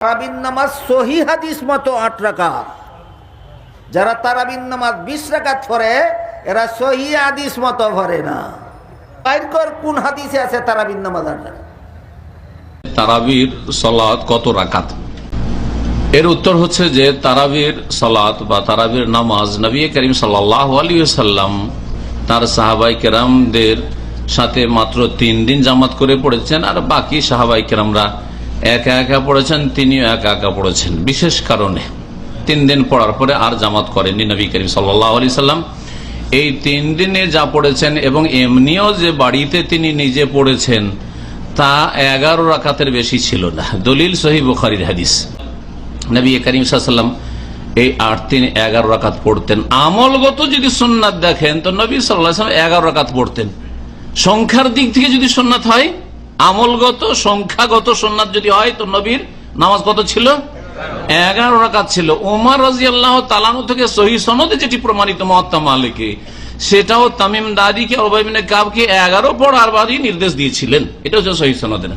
তারাবিন নামাজ সহি হাদিস মতো আট যারা তারাবিন নামাজ বিশ এরা সহি হাদিস মতো ভরে না। বাইর কর কোন হাদিসে আছে তারাবিন নামাজ আট তারাবির সলাৎ কত এর উত্তর হচ্ছে যে তারাবির সলাৎ বা তারাবির নামাজ নবী করিম সাল্লাহ আলী সাল্লাম তার সাহাবাই কেরামদের সাথে মাত্র তিন দিন জামাত করে পড়েছেন আর বাকি সাহাবাই কেরামরা একা একা পড়েছেন, তিনিও একা একা পড়েছেন। বিশেষ কারণে তিন দিন পড়ার পরে আর জামাত করেননি নবী করিম সাল্লাহ আলি সাল্লাম। এই তিন দিনে যা পড়েছেন এবং এমনিও যে বাড়িতে তিনি নিজে পড়েছেন, তা এগারো রাকাতের বেশি ছিল না। দলিল সহি বুখারির হাদিস। নবী করিম সাল্লাম এই আট তিন এগারো রাকাত পড়তেন। আমলগত যদি সোননাথ দেখেন, তো নবী সাল্লাম এগারো রাকাত পড়তেন। সংখ্যার দিক থেকে যদি সোননাথ হয় আমলগত, সংখ্যাগত সোননাথ যদি হয়, তো নবীর নামাজ কত ছিল? এগারো রাকাত ছিল। ওমর রাজি আল্লাহ তালানু থেকে সহি সনদে যেটি প্রমাণিত মহাত্মা মালিকে, সেটাও তামিম দাদিকে অবাইমিনে কাবকে এগারো পড়ার বাদই নির্দেশ দিয়েছিলেন। এটা হচ্ছে সহি সনদে না।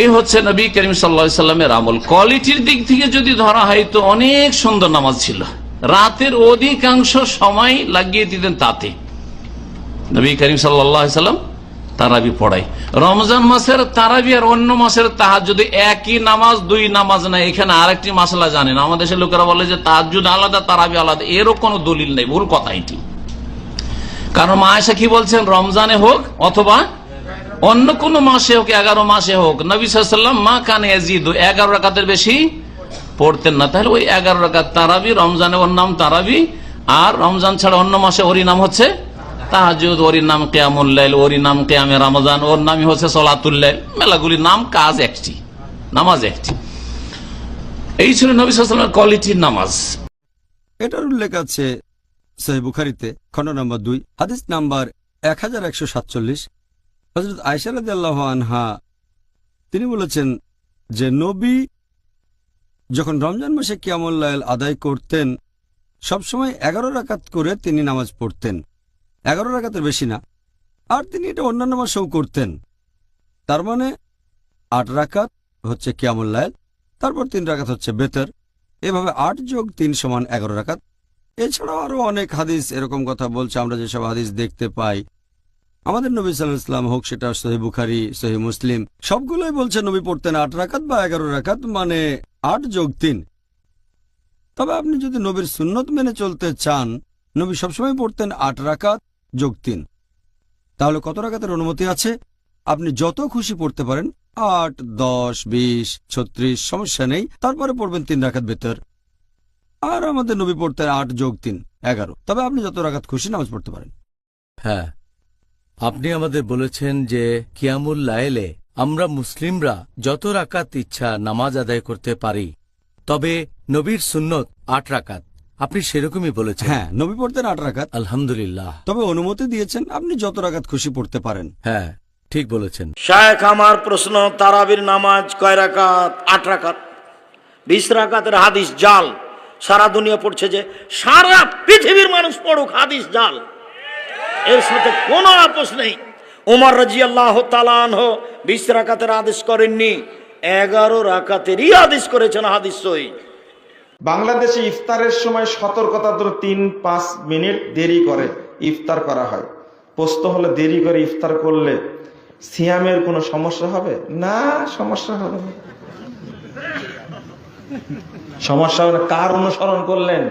এই হচ্ছে নবী করিম সাল্লা সাল্লামের আমল। কোয়ালিটির দিক থেকে যদি ধরা হয়, তো অনেক সুন্দর নামাজ ছিল। রাতের অধিকাংশ সময় লাগিয়ে দিতেন তাতে। নবী করিম সাল্লাম তারাবি পড়াই রমজান মাসের তারাবি আর অন্য মাসের তাহাজ যদি একই নামাজ, দুই নামাজ নাই। এখানে আরেকটি মাসলা জানেন। আমাদের দেশের লোকেরা বলে যে তাহাজুদ আলাদা, তারাবি আলাদা। এরও কোনো দলিল নেই। ভুল কথা এটি। কারণ মায়েশা কি বলছেন? রমজানে হোক অথবা অন্য কোন মাসে হোক, এগারো মাসে হোক, নবী মা কানে এগারো রাকাতের বেশি পড়তেন না। তাহলে ওই এগারো রাকাত তারাবি, রমজানে ওর নাম তারাবি, আর রমজান ছাড়া অন্য মাসে ওরই নাম হচ্ছে তাহাজুদ, ওরই নাম কেয়ামুল্লাইল ওরই নাম কেয়ামে রমজান, ওর নামই হচ্ছে সলাতুল্লাইল মেলাগুলির নাম, কাজ একটি, নামাজ একটি। এই ছিল নবী সাল্লামের কোয়ালিটির নামাজ। এটার উল্লেখ আছে সহি বুখারিতে খণ্ড নম্বর দুই, হাদিস নাম্বার এক হাজার একশো সাতচল্লিশ। হজরত আয়সারদ আল্লাহ আনহা, তিনি বলেছেন যে, নবী যখন রমজান মাসে কিয়ামুল্লাহ আদায় করতেন, সবসময় এগারো রাকাত করে তিনি নামাজ পড়তেন। এগারো রাকাতের বেশি না। আর তিনি এটা অন্যান্য মাসেও করতেন। তার মানে আট রাকাত হচ্ছে কিয়ামুল্লাহ তারপর তিন রাকাত হচ্ছে বেতর। এভাবে আট যোগ তিন সমান এগারো রাকাত। এছাড়াও আরও অনেক হাদিস এরকম কথা বলছে, আমরা যেসব হাদিস দেখতে পাই। আমাদের নবী সাল্লাহ ইসলাম হোক, সেটা সহি বুখারি, সহি মুসলিম, সবগুলোই বলছে নবী পড়তেন আট রাকাত বা এগারো রাকাত মানে আট যোগ তিন। তবে আপনি যদি নবীর সুন্নত মেনে চলতে চান, নবী সবসময় পড়তেন আট রাকাত যোগ তিন। তাহলে কত রাকাতের অনুমতি আছে? আপনি যত খুশি পড়তে পারেন, আট, দশ, বিশ, ছত্রিশ, সমস্যা নেই, তারপরে পড়বেন তিন রাখাত ভেতর। আর আমাদের নবী পড়তে আট যোগ তিন, এগারো। তবে আপনি যত রাখাত খুশি নামাজ পড়তে পারেন। হ্যাঁ আপনি আমাদের বলেছেন যে কিয়ামুল লায়েলে আমরা মুসলিমরা যত রাকাত ইচ্ছা নামাজ আদায় করতে পারি। তবে নবীর সুন্নত আট রাকাত। আপনি সেরকমই বলেছেন। হ্যাঁ নবী পড়তেন আট রাকাত। আলহামদুলিল্লাহ। তবে অনুমতি দিয়েছেন আপনি যত রাকাত খুশি পড়তে পারেন। হ্যাঁ ঠিক বলেছেন। শায়েখ আমার প্রশ্ন তারাবির নামাজ কয় রাকাত? আট রাকাত। বিশ রাকাতের হাদিস জাল। সারা দুনিয়া পড়ছে যে সারা পৃথিবীর মানুষ পড়ুক হাদিস জাল। এর সাথে কোনো আপোষ নেই। উমর রাজি আল্লাহ তালানহ বিশ রাকাতের আদেশ করেননি। এগারো রাকাতেরই আদেশ করেছেন হাদিস সই বাংলাদেশে ইফতারের সময় সতর্কতা ধরে তিন, পাঁচ মিনিট দেরি করে ইফতার করা হয়। প্রশ্ন হলে দেরি করে ইফতার করলে সিয়ামের কোনো সমস্যা হবে? না, সমস্যা হবে সমস্যা হবে কার অনুসরণ করলেন?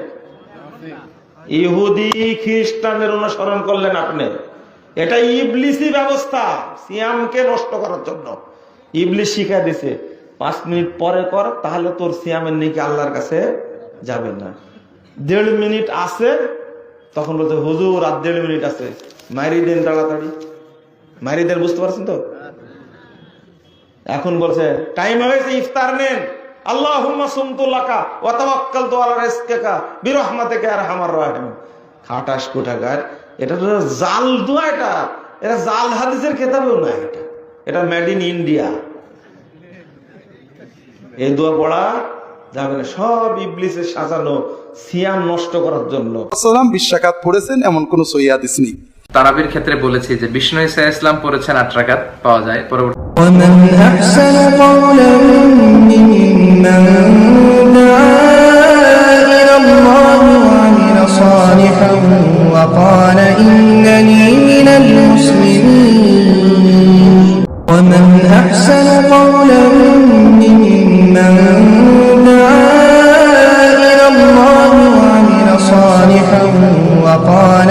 ইহুদি, খ্রিস্টানের অনুসরণ করলেন আপনি। এটা ইবলিসি ব্যবস্থা, সিয়ামকে নষ্ট করার জন্য। ইবলিস শিখা দিছে পাঁচ মিনিট পরে কর, তাহলে তোর সিয়ামের নাকি আল্লাহর কাছে যাবে না। দেড় মিনিট আছে, তখন বলতে, হুজুর, আর দেড় মিনিট আছে। মারি দেন তাড়াতাড়ি। মারি দেন, বুঝতে পারছেন তো? এখন বলছে, টাইম হয়েছে, ইফতার নেন। আল্লাহ সুমতুল্লাকা ওয়াতাওয়াক্কাল তো আল্লাহ রিজকিকা বিরহমাতিকা আরহামার রাহিম খাটাস কোটাকার এটা তো জাল দোয়া এটা। এটা জাল হাদিসের খেতাবেও না এটা। এটা মেড ইন ইন্ডিয়া এই দোয়া পড়া যাবে না সব ইবলিসের সাজানো সিয়াম নষ্ট করার জন্য সাল্লাম বিশ্বাকাত পড়েছেন এমন কোন সহি হাদিস নেই তারাবির ক্ষেত্রে বলেছি যে বিষ্ণু ইসা ইসলাম পড়েছেন আট রাকাত পাওয়া যায় পরবর্তী ومن أحسن قولا ممن من دعا إلى الله وعمل صالحا وقال إنني من المسلمين ومن أحسن قولا وقال